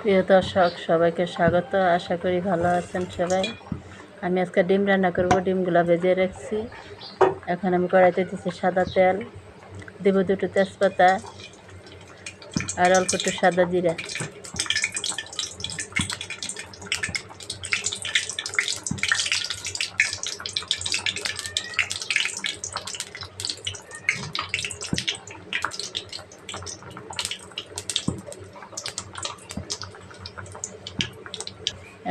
প্রিয় দর্শক, সবাইকে স্বাগত। আশা করি ভালো আছেন সবাই। আমি আজকে ডিম রান্না করব, ডিমগুলো ভেজে রাখছি। এখন আমি কড়াইতে দিচ্ছি সাদা তেল। দেবো দুটো তেজপাতা আর অল্প একটু সাদা জিরা।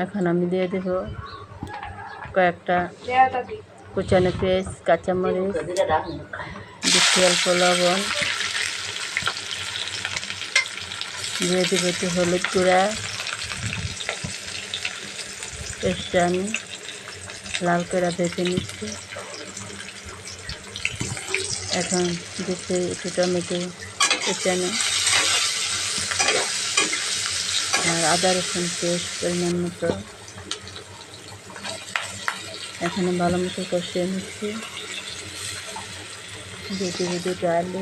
এখন আমি দিয়ে দেব কয়েকটা কুচানো পেঁয়াজ, কাঁচামরিচ দিচ্ছি অল্প লবণ। দিয়ে দেবো একটু হলুদ গুঁড়া, পেস্টটা আমি লাল করে ভেজে নিচ্ছি। এখন দিচ্ছি একটু টমেটো কুচানো আর আদা রসুন পেস্ট পরিমাণ মতো। এখানে ভালো মতো কষিয়ে নিচ্ছি। দেবো দুটো আলু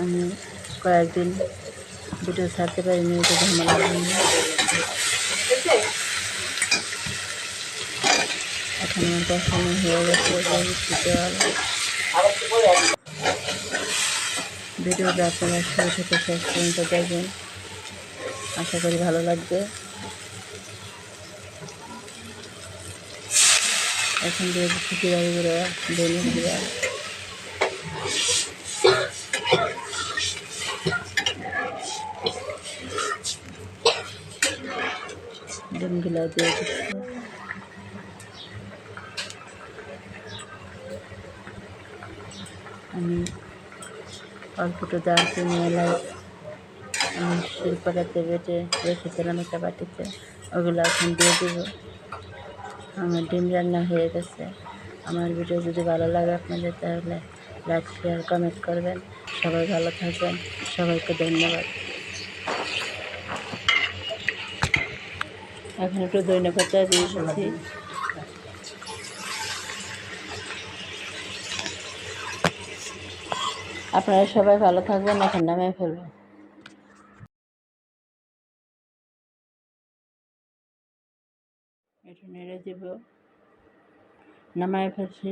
আমি কয়েকদিন দুটো ছাড়তে পারিনি একটু ঝামেলা এখন আমার কষানো হয়ে গেছে ভিডিওটা আপনারা শুরু থেকে শেষ পর্যন্ত দেখবেন। আশা করি ভালো লাগবে। এখন দিয়ে দিচ্ছি জিরা গুঁড়া ধনে গুঁড়া। দিয়ে আমি অল্প একটু দারচিনি এলাচ আমি শিল্পটাতে বেটে রেখেছিলাম একটা বাটিতে। ওগুলো এখন দিয়ে দেবো। আমার ডিম রান্না হয়ে গেছে। আমার ভিডিও যদি ভালো লাগে আপনাদের তাহলে লাইক শেয়ার কমেন্ট করবেন। সবাই ভালো থাকবেন। সবাইকে ধন্যবাদ। এখন একটু দৈন্য পাতা দিয়ে আপনারা সবাই ভালো থাকবেন এখন নামে ফেলব। এটা নেড়ে দেব। নামায় ফেলছি।